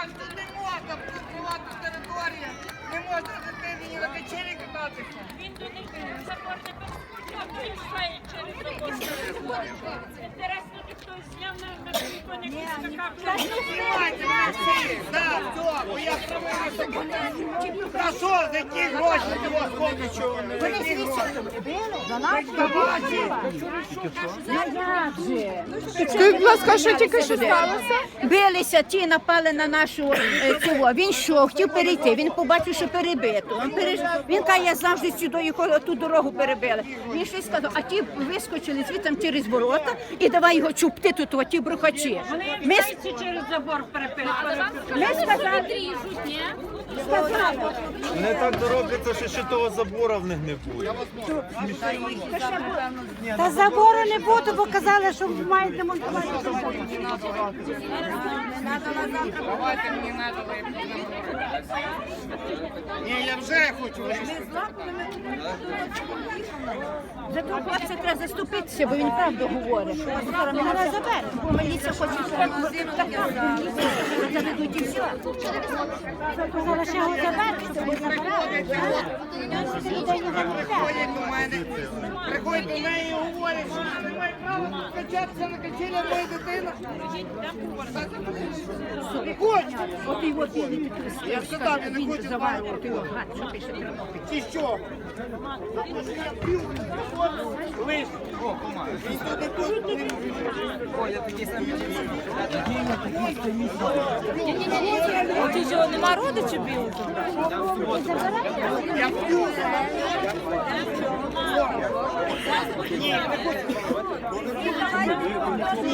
кажуть, тут не можна, тут приватна територія, не можна дитині ні на качелі кататися. Він до них забор не то через забор. Інтересно, ніхто зняв на на ніхто не скакав. Знімайте на всі, так, все, бо я проводив. Та що, за які гроші ти чого не за які гроші? Скажіть, будь ласка, що тільки що сталося? Билися, ті напали на нашу е, цього. Він що, хотів перейти. Він побачив, що перебито. Він, переж... він каже, я завжди сюди ту дорогу перебили. Він щось сказав, а ті вискочили звідти через ворота і давай його чупти тут, о, ті брухачі. Ми, с- через забор перепили. ми сказали, сказали, Не так доробляться, що ще того забора в них не буде. Та забору не буде, бо казали, що. Давайте мені надо Ні, я вже хочу. за того хлопця треба заступитися, бо він правду говорить. Скоро мене нас забере, міліція хоче, щоб заведуть і все. Казали, що його забрали. Людей не забрали. Приходять до мене, приходять до неї і говорять, що вона не має права качатися на качелі, моя дитина. Не хочу. От його білий Я сказав, я не хочу от Тернопіль. Чи що? Я лиш. О, Він туди тут не Ти що, нема родичів білих? Я п'ю.